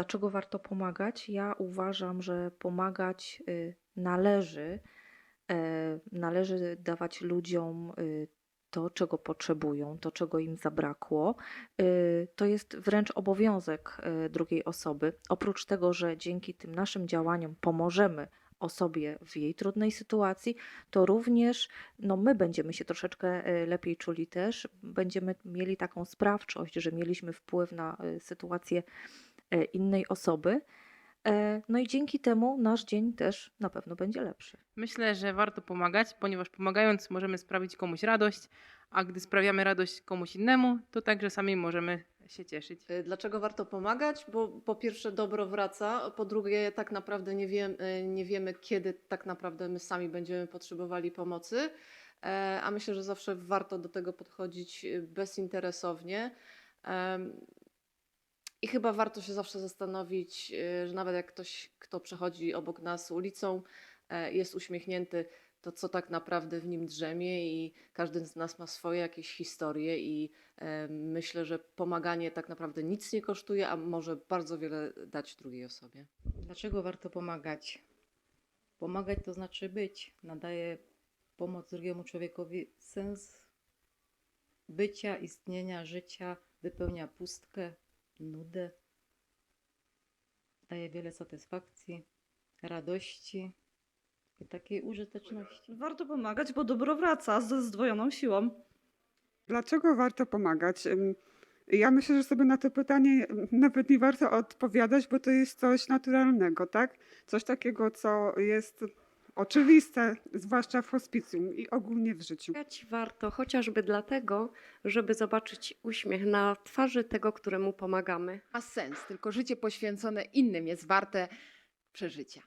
Dlaczego warto pomagać? Ja uważam, że pomagać y, należy. E, Należy dawać ludziom y, to, czego potrzebują, to, czego im zabrakło. Y, To jest wręcz obowiązek drugiej osoby. Oprócz tego, że dzięki tym naszym działaniom pomożemy osobie w jej trudnej sytuacji, to również no, my będziemy się troszeczkę lepiej czuli też. Będziemy mieli taką sprawczość, że mieliśmy wpływ na sytuację innej osoby. E, No i dzięki temu nasz dzień też na pewno będzie lepszy. Myślę, że warto pomagać, ponieważ pomagając możemy sprawić komuś radość, a gdy sprawiamy radość komuś innemu, to także sami możemy się cieszyć. Y, Dlaczego warto pomagać? Bo po pierwsze dobro wraca, po drugie tak naprawdę nie, wiem, nie wiemy, kiedy tak naprawdę my sami będziemy potrzebowali pomocy, e, a myślę, że zawsze warto do tego podchodzić bezinteresownie. I chyba warto się zawsze zastanowić, y, że nawet jak ktoś, kto przechodzi obok nas ulicą, e, jest uśmiechnięty, to co tak naprawdę w nim drzemie i każdy z nas ma swoje jakieś historie i e, myślę, że pomaganie tak naprawdę nic nie kosztuje, a może bardzo wiele dać drugiej osobie. Dlaczego warto pomagać? Pomagać to znaczy być. Nadaje pomoc drugiemu człowiekowi sens bycia, istnienia, życia, wypełnia pustkę, nudę. Daje wiele satysfakcji, radości i takiej użyteczności. Warto pomagać, bo dobro wraca ze zdwojoną siłą. Dlaczego warto pomagać? Ja myślę, że sobie na to pytanie nawet nie warto odpowiadać, bo to jest coś naturalnego, tak? Coś takiego, co jest oczywiste, zwłaszcza w hospicjum i ogólnie w życiu. Pomagać warto chociażby dlatego, żeby zobaczyć uśmiech na twarzy tego, któremu pomagamy. ma sens, tylko życie poświęcone innym jest warte przeżycia.